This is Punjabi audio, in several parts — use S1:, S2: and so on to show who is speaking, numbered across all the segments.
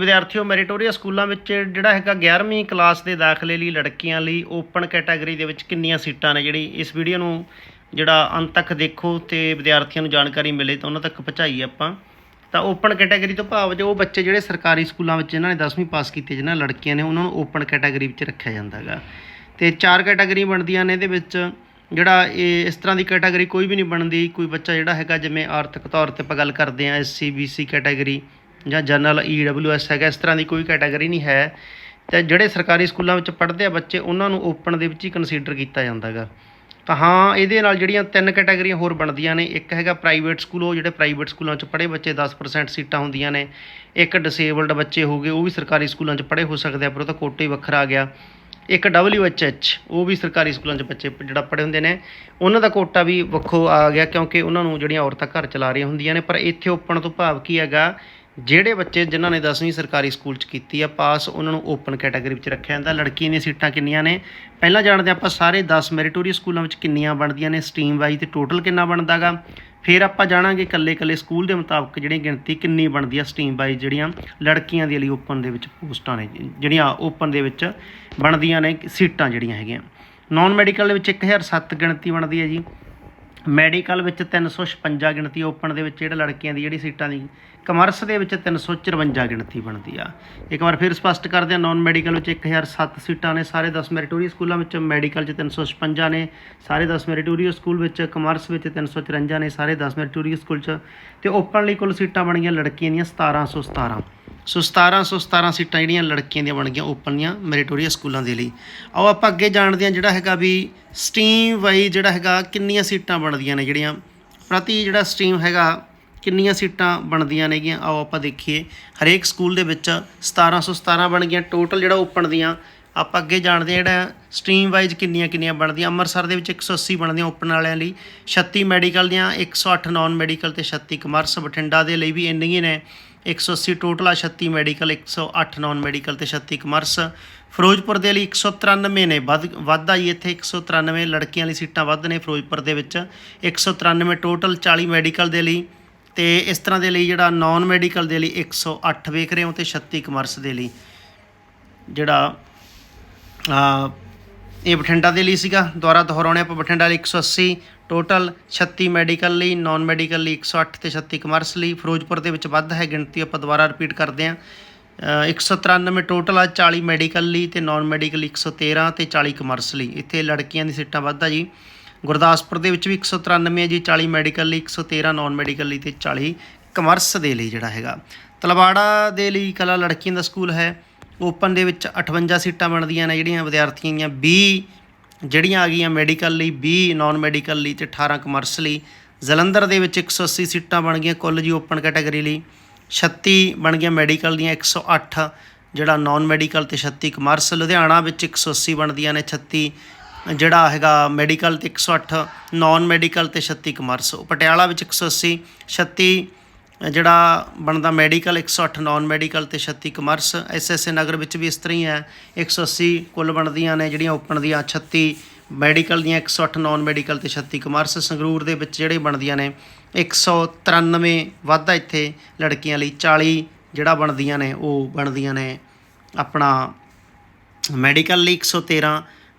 S1: ਵਿਦਿਆਰਥੀਓ ਮੈਰੀਟੋਰੀਅਸ ਸਕੂਲਾਂ ਵਿੱਚ ਜਿਹੜਾ ਹੈਗਾ 11ਵੀਂ ਕਲਾਸ ਦੇ ਦਾਖਲੇ ਲਈ ਲੜਕੀਆਂ ਲਈ ਓਪਨ ਕੈਟਾਗਰੀ ਦੇ ਵਿੱਚ ਕਿੰਨੀਆਂ ਸੀਟਾਂ ਨੇ? ਜਿਹੜੀ ਇਸ ਵੀਡੀਓ ਨੂੰ ਜਿਹੜਾ ਅੰਤ ਤੱਕ ਦੇਖੋ ਤੇ ਵਿਦਿਆਰਥੀਆਂ ਨੂੰ ਜਾਣਕਾਰੀ ਮਿਲੇ ਤਾਂ ਉਹਨਾਂ ਤੱਕ ਪਹੁੰਚਾਈਏ ਆਪਾਂ। ਤਾਂ ਓਪਨ ਕੈਟਾਗਰੀ ਤੋਂ ਭਾਵ ਜੋ ਉਹ ਬੱਚੇ ਜਿਹੜੇ ਸਰਕਾਰੀ ਸਕੂਲਾਂ ਵਿੱਚ ਇਹਨਾਂ ਨੇ 10ਵੀਂ ਪਾਸ ਕੀਤੀ ਜਿਹਨਾਂ ਲੜਕੀਆਂ ਨੇ, ਉਹਨਾਂ ਨੂੰ ਓਪਨ ਕੈਟਾਗਰੀ ਵਿੱਚ ਰੱਖਿਆ ਜਾਂਦਾ ਹੈਗਾ। ਤੇ ਚਾਰ ਕੈਟਾਗਰੀ ਬਣਦੀਆਂ ਨੇ ਇਹਦੇ ਵਿੱਚ। ਜਿਹੜਾ ਇਹ ਇਸ ਤਰ੍ਹਾਂ ਦੀ ਕੈਟਾਗਰੀ ਕੋਈ ਵੀ ਨਹੀਂ ਬਣਦੀ। ਕੋਈ ਬੱਚਾ ਜਿਹੜਾ ਹੈਗਾ, ਜਿਵੇਂ ਆਰਥਿਕ ਤੌਰ ਤੇ ਆਪਾਂ ਗੱਲ ਕਰਦੇ ਹਾਂ ਐਸਸੀ ਬੀਸੀ ਕੈਟਾਗਰੀ ਜਾਂ ਜਨਰਲ ਈਡਬਲਯੂਐਸ ਹੈਗਾ, ਇਸ ਤਰ੍ਹਾਂ ਦੀ ਕੋਈ ਕੈਟਾਗਰੀ ਨਹੀਂ ਹੈ। ਤੇ ਜਿਹੜੇ ਸਰਕਾਰੀ ਸਕੂਲਾਂ ਵਿੱਚ ਪੜ੍ਹਦੇ ਆ ਬੱਚੇ, ਉਹਨਾਂ ਨੂੰ ਓਪਨ ਦੇ ਵਿੱਚ ਹੀ ਕੰਸੀਡਰ ਕੀਤਾ ਜਾਂਦਾ ਹੈਗਾ। ਤਾਂ ਹਾਂ, ਇਹਦੇ ਨਾਲ ਜਿਹੜੀਆਂ ਤਿੰਨ ਕੈਟਾਗਰੀਆਂ ਹੋਰ ਬਣਦੀਆਂ ਨੇ, ਇੱਕ ਹੈਗਾ ਪ੍ਰਾਈਵੇਟ ਸਕੂਲ ਉਹ ਜਿਹੜੇ ਪ੍ਰਾਈਵੇਟ ਸਕੂਲਾਂ 'ਚ ਪੜ੍ਹੇ ਬੱਚੇ 10% ਸੀਟਾਂ ਹੁੰਦੀਆਂ ਨੇ। ਇੱਕ ਡਿਸੇਬਲਡ ਬੱਚੇ ਹੋਗੇ ਉਹ ਵੀ ਸਰਕਾਰੀ ਸਕੂਲਾਂ 'ਚ ਪੜ੍ਹੇ ਹੋ ਸਕਦੇ ਆ, ਪਰ ਉਹ ਤਾਂ ਕੋਟਾ ਹੀ ਵੱਖਰਾ ਆ ਗਿਆ। ਇੱਕ WHH ਉਹ ਵੀ ਸਰਕਾਰੀ ਸਕੂਲਾਂ 'ਚ ਬੱਚੇ ਜਿਹੜਾ ਪੜ੍ਹੇ ਹੁੰਦੇ ਨੇ। ਉਹਨਾਂ ਦਾ ਕੋਟਾ ਵੀ ਵੱਖੋ ਆ ਗਿਆ, ਕਿਉਂਕਿ ਉਹਨਾਂ ਨੂੰ ਜਿਹੜੀਆਂ ਔਰਤਾਂ ਘਰ ਚਲਾ ਰਹੀਆਂ ਹੁੰਦੀਆਂ ਨੇ, ਪਰ ਇੱਥੇ ਓਪਨ ਤੋਂ ਭਾਵ ਕੀ ਹੈਗਾ ਜਿਹੜੇ ਬੱਚੇ ਜਿਨ੍ਹਾਂ ਨੇ 10ਵੀਂ ਸਰਕਾਰੀ ਸਕੂਲ 'ਚ ਕੀਤੀ ਆ, ਪਾਸ, ਉਹਨਾਂ ਨੂੰ ਓਪਨ ਕੈਟਾਗਰੀ ਵਿੱਚ ਰੱਖਿਆ ਜਾਂਦਾ। ਲੜਕੀਆਂ ਦੀਆਂ ਸੀਟਾਂ ਕਿੰਨੀਆਂ ਨੇ? ਪਹਿਲਾਂ ਜਾਣਦੇ ਆਪਾਂ, ਸਾਰੇ 10 ਮੈਰੀਟੋਰੀਅਸ ਸਕੂਲਾਂ ਵਿੱਚ ਕਿੰਨੀਆਂ ਬਣਦੀਆਂ ਨੇ? ਸਟਰੀਮ ਵਾਈਜ਼ ਤੇ ਟੋਟਲ ਕਿੰਨਾ ਬਣਦਾਗਾ ਫਿਰ ਆਪਾਂ ਜਾਣਾਂਗੇ ਇਕੱਲੇ ਇਕੱਲੇ ਸਕੂਲ ਦੇ ਮੁਤਾਬਕ ਜਿਹੜੀ ਗਿਣਤੀ ਕਿੰਨੀ ਬਣਦੀ ਆ ਸਟਰੀਮ ਵਾਈਜ਼ ਜਿਹੜੀਆਂ ਲੜਕੀਆਂ ਦੇ ਲਈ ਓਪਨ ਦੇ ਵਿੱਚ ਪੋਸਟਾਂ ਨੇ, ਜਿਹੜੀਆਂ ਓਪਨ ਦੇ ਵਿੱਚ ਬਣਦੀਆਂ ਨੇ ਸੀਟਾਂ ਜਿਹੜੀਆਂ ਹੈਗੀਆਂ। ਨਾਨ ਮੈਡੀਕਲ ਦੇ ਵਿੱਚ 1007 ਗਿਣਤੀ ਬਣਦੀ ਹੈ ਜੀ। ਮੈਡੀਕਲ ਵਿੱਚ 356 ਗਿਣਤੀ ਓਪਨ ਦੇ ਵਿੱਚ ਜਿਹੜਾ ਲੜਕੀਆਂ ਦੀ ਜਿਹੜੀ ਸੀਟਾਂ ਦੀ, ਕਮਰਸ ਦੇ ਵਿੱਚ 354 ਗਿਣਤੀ ਬਣਦੀ ਆ। ਇੱਕ ਵਾਰ ਫਿਰ ਸਪਸ਼ਟ ਕਰਦੇ ਹਾਂ ਨਾਨ ਮੈਡੀਕਲ ਵਿੱਚ 1007 ਸੀਟਾਂ ਨੇ, ਸਾਰੇ 10 ਮੈਰੀਟੋਰੀਅਸ ਸਕੂਲਾਂ ਵਿੱਚ ਮੈਡੀਕਲ 'ਚ 356 ਨੇ, ਸਾਰੇ 10 ਮੈਰੀਟੋਰੀਅਸ ਸਕੂਲ ਵਿੱਚ ਕਮਰਸ ਵਿੱਚ 354 ਨੇ, ਸਾਰੇ 10 ਮੈਰੀਟੋਰੀਅਸ ਸਕੂਲ 'ਚ। ਤੇ ਓਪਨ ਲਈ ਕੁੱਲ ਸੀਟਾਂ ਬਣੀਆਂ ਲੜਕੀਆਂ ਦੀਆਂ 1717 ਸੋ 1717 ਸੀਟਾਂ ਜਿਹੜੀਆਂ ਲੜਕੀਆਂ ਦੀਆਂ ਬਣ ਗਈਆਂ ਓਪਨ ਦੀਆਂ ਮੈਰੀਟੋਰੀਆ ਸਕੂਲਾਂ ਦੇ ਲਈ। ਆਓ ਆਪਾਂ ਅੱਗੇ ਜਾਣਦੇ ਹਾਂ ਜਿਹੜਾ ਹੈਗਾ ਵੀ ਸਟਰੀਮ ਵਾਈਜ਼ ਜਿਹੜਾ ਹੈਗਾ ਕਿੰਨੀਆਂ ਸੀਟਾਂ ਬਣਦੀਆਂ ਨੇ ਜਿਹੜੀਆਂ। ਪ੍ਰਤੀ ਜਿਹੜਾ ਸਟਰੀਮ ਹੈਗਾ ਕਿੰਨੀਆਂ ਸੀਟਾਂ ਬਣਦੀਆਂ ਨੇਗੀਆਂ। ਆਓ ਆਪਾਂ ਦੇਖੀਏ। ਹਰੇਕ ਸਕੂਲ ਦੇ ਵਿੱਚ 1717 ਬਣ ਗਈਆਂ। ਟੋਟਲ ਜਿਹੜਾ ਓਪਨ ਦੀਆਂ ਆਪਾਂ ਅੱਗੇ ਜਾਣਦੇ ਹਾਂ ਜਿਹੜਾ ਸਟਰੀਮ ਵਾਈਜ਼ ਕਿੰਨੀਆਂ ਕਿੰਨੀਆਂ ਬਣਦੀਆਂ। ਅੰਮ੍ਰਿਤਸਰ ਦੇ ਵਿੱਚ 180 ਬਣਦੀਆਂ ਓਪਨ ਵਾਲਿਆਂ ਲਈ। 36 ਮੈਡੀਕਲ ਦੀਆਂ 108 ਨਾਨ ਮੈਡੀਕਲ ਤੇ 36 ਕਮਰਸ ਬਠਿੰਡਾ ਦੇ ਲਈ ਵੀ ਇੰਨੀਆਂ ਨੇ। 180 ਟੋਟਲ ਆ 36 ਮੈਡੀਕਲ 108 ਨਾਨ ਮੈਡੀਕਲ ਤੇ 36 ਕਮਰਸ ਫਿਰੋਜ਼ਪੁਰ ਦੇ ਲਈ 193 ਨੇ। ਵੱਧ ਵੱਧ ਆਈ ਇੱਥੇ 193 ਲੜਕੀਆਂ ਲਈ ਸੀਟਾਂ ਵੱਧ ਨੇ ਫਿਰੋਜ਼ਪੁਰ ਦੇ ਵਿੱਚ। 193 ਟੋਟਲ 40 ਮੈਡੀਕਲ ਦੇ ਲਈ। ਤੇ ਇਸ ਤਰ੍ਹਾਂ ਦੇ ਲਈ ਜਿਹੜਾ ਨਾਨ ਮੈਡੀਕਲ ਦੇ ਲਈ 108 ਵੇਖ ਰਹੇ ਹੋ ਤੇ 36 ਕਮਰਸ ਦੇ ਲਈ। ਜਿਹੜਾ ਇਹ ਬਠਿੰਡਾ ਦੇ ਲਈ ਸੀਗਾ। ਦੁਬਾਰਾ ਦੁਹਰਾਉਣੇ ਆਪਾਂ ਬਠਿੰਡਾ ਲਈ 180 ਟੋਟਲ 36 ਮੈਡੀਕਲ ਲਈ ਨਾਨ ਮੈਡੀਕਲ ਲਈ 108 ਤੇ 36 ਕਮਰਸ ਲਈ। ਫਿਰੋਜ਼ਪੁਰ ਦੇ ਵਿੱਚ ਵੱਧ ਹੈ ਗਿਣਤੀ ਆਪਾਂ ਦੁਬਾਰਾ ਰਿਪੀਟ ਕਰਦੇ ਹਾਂ। ਅ, 193 ਟੋਟਲ ਆ 40 ਮੈਡੀਕਲ ਲਈ ਤੇ ਨਾਨ ਮੈਡੀਕਲ 113 ਤੇ 40 ਕਮਰਸ ਲਈ। ਇੱਥੇ ਲੜਕੀਆਂ ਦੀ ਸੀਟਾਂ ਵੱਧ ਆ ਜੀ। ਗੁਰਦਾਸਪੁਰ ਦੇ ਵਿੱਚ ਵੀ 193 ਹੈ ਜੀ 40 ਮੈਡੀਕਲ ਲਈ 113 ਨਾਨ ਮੈਡੀਕਲ ਲਈ ਤੇ 40 ਕਮਰਸ ਦੇ ਲਈ ਜਿਹੜਾ ਹੈਗਾ। ਤਲਵਾੜਾ ਦੇ ਲਈ ਕਲਾ ਲੜਕੀਆਂ ਦਾ ਸਕੂਲ ਹੈ। ਓਪਨ ਦੇ ਵਿੱਚ 58 ਸੀਟਾਂ ਬਣਦੀਆਂ ਨੇ ਜਿਹੜੀਆਂ ਵਿਦਿਆਰਥੀਆਂ ਦੀਆਂ 20 ਜਿਹੜੀਆਂ ਆ ਗਈਆਂ ਮੈਡੀਕਲ ਲਈ 20 ਨਾਨ ਮੈਡੀਕਲ ਲਈ ਤੇ 18 ਕਮਰਸ ਲਈ। ਜਲੰਧਰ ਦੇ ਵਿੱਚ 180 ਸੀਟਾਂ ਬਣ ਗਈਆਂ ਕੁੱਲ ਜੀ ਓਪਨ ਕੈਟਾਗਰੀ ਲਈ। 36 ਬਣ ਗਈਆਂ ਮੈਡੀਕਲ ਦੀਆਂ 108 ਜਿਹੜਾ ਨਾਨ ਮੈਡੀਕਲ ਤੇ 36 ਕਮਰਸ ਲੁਧਿਆਣਾ ਵਿੱਚ 180 ਬਣਦੀਆਂ ਨੇ 36 ਜਿਹੜਾ ਹੈਗਾ ਮੈਡੀਕਲ ਤੇ 108 ਨਾਨ ਮੈਡੀਕਲ ਤੇ 36 ਕਮਰਸ ਪਟਿਆਲਾ ਵਿੱਚ 180 36 ਜਿਹੜਾ ਬਣਦਾ ਮੈਡੀਕਲ 108 ਨਾਨ ਮੈਡੀਕਲ ਤੇ 36 ਕਮਰਸ ਐਸਐਸਏ ਨਗਰ ਵਿੱਚ ਵੀ ਇਸ ਤਰ੍ਹਾਂ ਹੀ ਹੈ। 180 ਕੁੱਲ ਬਣਦੀਆਂ ਨੇ ਜਿਹੜੀਆਂ ਓਪਨ ਦੀਆਂ 36 ਮੈਡੀਕਲ ਦੀਆਂ 108 ਨਾਨ ਮੈਡੀਕਲ ਤੇ 36 ਕਮਰਸ। ਸੰਗਰੂਰ ਦੇ ਵਿੱਚ ਜਿਹੜੇ ਬਣਦੀਆਂ ਨੇ 193 ਵਾਧਾ ਇੱਥੇ ਲੜਕੀਆਂ ਲਈ। 40 ਜਿਹੜਾ ਬਣਦੀਆਂ ਨੇ, ਉਹ ਬਣਦੀਆਂ ਨੇ ਆਪਣਾ ਮੈਡੀਕਲ ਲਈ 113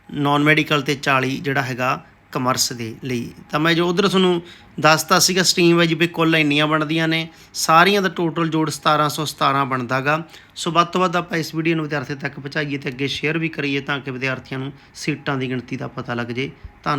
S1: ਨਾਨ ਮੈਡੀਕਲ ਤੇ 40 ਜਿਹੜਾ ਹੈਗਾ ਕਮਰਸ ਦੇ ਲਈ। ਤਾਂ ਮੈਂ ਜੋ ਉਧਰ ਤੁਹਾਨੂੰ ਦੱਸਤਾ ਸੀਗਾ ਸਟਰੀਮ ਵਾਈਜ਼ ਵੀ ਕੁੱਲ ਇੰਨੀਆਂ ਬਣਦੀਆਂ ਨੇ। ਸਾਰੀਆਂ ਦਾ ਟੋਟਲ ਜੋੜ 1717 ਬਣਦਾਗਾ। ਸੋ ਵੱਧ ਤੋਂ ਵੱਧ ਆਪਾਂ ਇਸ ਵੀਡੀਓ ਨੂੰ ਵਿਦਿਆਰਥੀ ਤੱਕ ਪਹੁੰਚਾਈਏ ਤੇ ਅੱਗੇ ਸ਼ੇਅਰ ਵੀ ਕਰੀਏ ਤਾਂ ਕਿ ਵਿਦਿਆਰਥੀਆਂ ਨੂੰ ਸੀਟਾਂ ਦੀ ਗਿਣਤੀ ਦਾ ਪਤਾ ਲੱਗ ਜੇ। ਧੰਨ